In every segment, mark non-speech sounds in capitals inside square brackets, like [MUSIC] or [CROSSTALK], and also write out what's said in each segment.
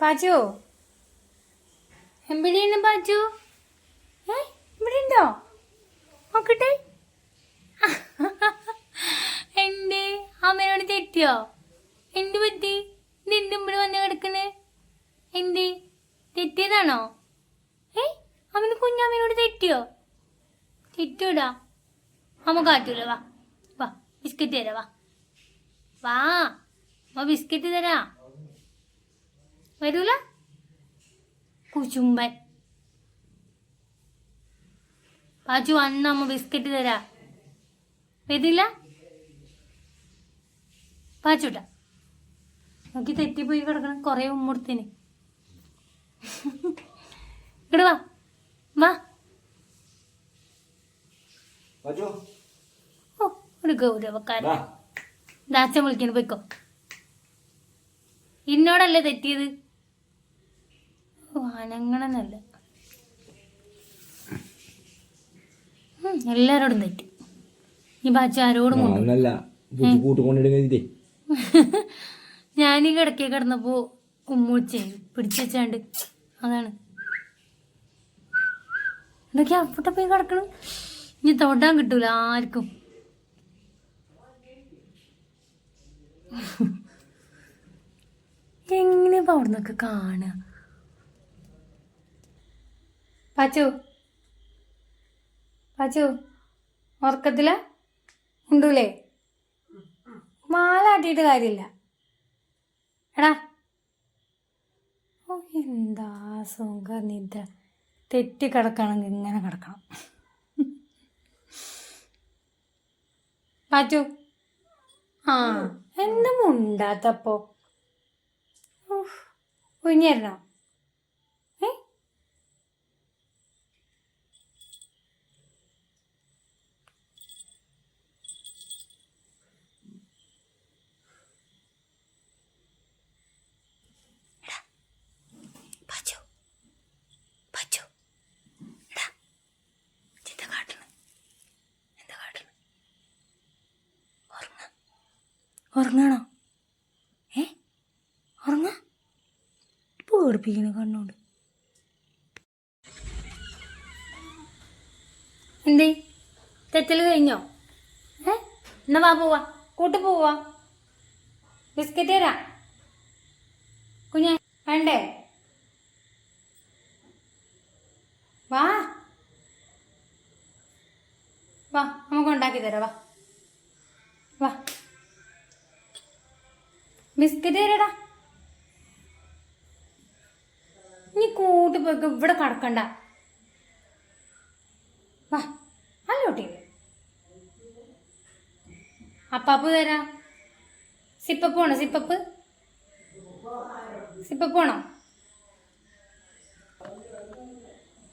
പാച്ചു എവിടെയാണ് പാച്ചു ഏ ഇവിടെ ഉണ്ടോ നോക്കട്ടെ. എന്റെ അമ്മയോട് തെറ്റിയോ? എന്ത് പറ്റി? നിന്റെ മുമ്പിൽ വന്ന് കിടക്കണേ എന്ത്? തെറ്റിയതാണോ? ഏ അവന് കുഞ്ഞമ്മയോട് തെറ്റിയോ? തെറ്റൂടാ. അമ്മ കാറ്റൂല വാ. വാ ബിസ്ക്കറ്റ് തരാ വാ. വാ അമ്മ ബിസ്ക്കറ്റ് തരാ. വരൂല? കുചുമ്പൻ പാച്ചു അന്ന് അമ്മ ബിസ്ക്കറ്റ് തരാ. വരില്ല പാച്ചുട്ട നോക്കി തെറ്റിപ്പോയി കിടക്കണം കൊറേ ഉമ്മുടുത്തിന് ഇങ്ങട് വാ. വാ. ഓ ഒരു ഗൗരവക്കാരൻ. ദാച്ചൻ വിളിക്കുന്നു പോയിക്കോ. ഇന്നോടല്ലേ തെറ്റിയത്? ഓ അനങ്ങണമെന്നല്ല എല്ലാരോടും തെറ്റി. ഈ ബാച്ച ആരോടും ഞാൻ ഈ കിടക്കേ കിടന്നപ്പോ ഉമ്മുച്ചേ പിടിച്ചാണ്ട് അതാണ്. എന്തൊക്കെ അവിടെ പോയി കിടക്കണം. ഇനി തൊടാൻ കിട്ടൂല ആർക്കും. [LAUGHS] എങ്ങനെയപ്പോ അവിടുന്നൊക്കെ കാണുക? പാച്ചു. പാച്ചു ഉറക്കത്തില? ഉണ്ടൂലേ മാലാട്ടിയിട്ട് കാര്യമില്ല. എടാ. ഓ എന്താ സുഖം നിദ്ര. തെറ്റി കിടക്കണമെങ്കിൽ ഇങ്ങനെ കിടക്കണം. പാച്ചു. ആ എന്തും ഉണ്ടാത്തപ്പോ. കുഞ്ഞിരണോ ഏ പാച്ചു പാച്ചു എടാ എന്താ കാട്ടണ് എന്താ കാട്ടണ് ഉറങ്ങ ഉറങ്ങണോ? ഏ? ഉറങ്ങ? പേടിപ്പിക്കണ കണ്ണോണ്ട് എന്തേ? തെറ്റൽ കഴിഞ്ഞോ? ഏ? എന്നാ വാ പോവാ. കൂട്ടി പോവാ. ബിസ്ക്കറ്റ് തരാ. കുഞ്ഞെ വേണ്ടേ? വാ. വാ നമുക്ക് ഉണ്ടാക്കി തരാം വാ. ബിസ്ക്കറ്റ് തരടാ നീ കൂട്ടി പോയി ഇവിടെ കടക്കണ്ട. വാ അല്ലോട്ടി അപ്പാപ്പ് തരാ. സിപ്പപ്പ് വേണോ സിപ്പപ്പ്? സിപ്പപ്പ് വേണോ?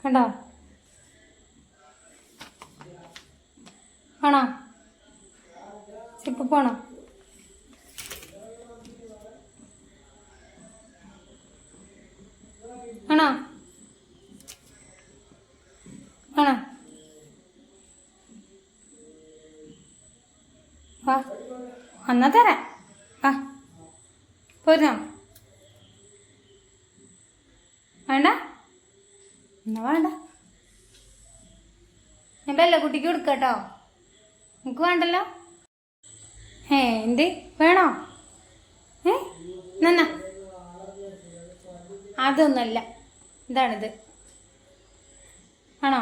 കണ്ടോ? ആണോ? സിപ്പപ്പ് വേണോ ആണോ ആണോ വാ എന്നാ തരാം. ആ പോരുന്നോ? വേണ്ട. എന്നാ വേണ്ട. ഞാൻ ബെല്ല കുട്ടിക്ക് കൊടുക്കട്ടോ. എനിക്ക് വേണ്ടല്ലോ? ഏ എന്ത്? വേണോ? ഏ? നന്ന അതൊന്നല്ല ഇതാണിത്. ആണോ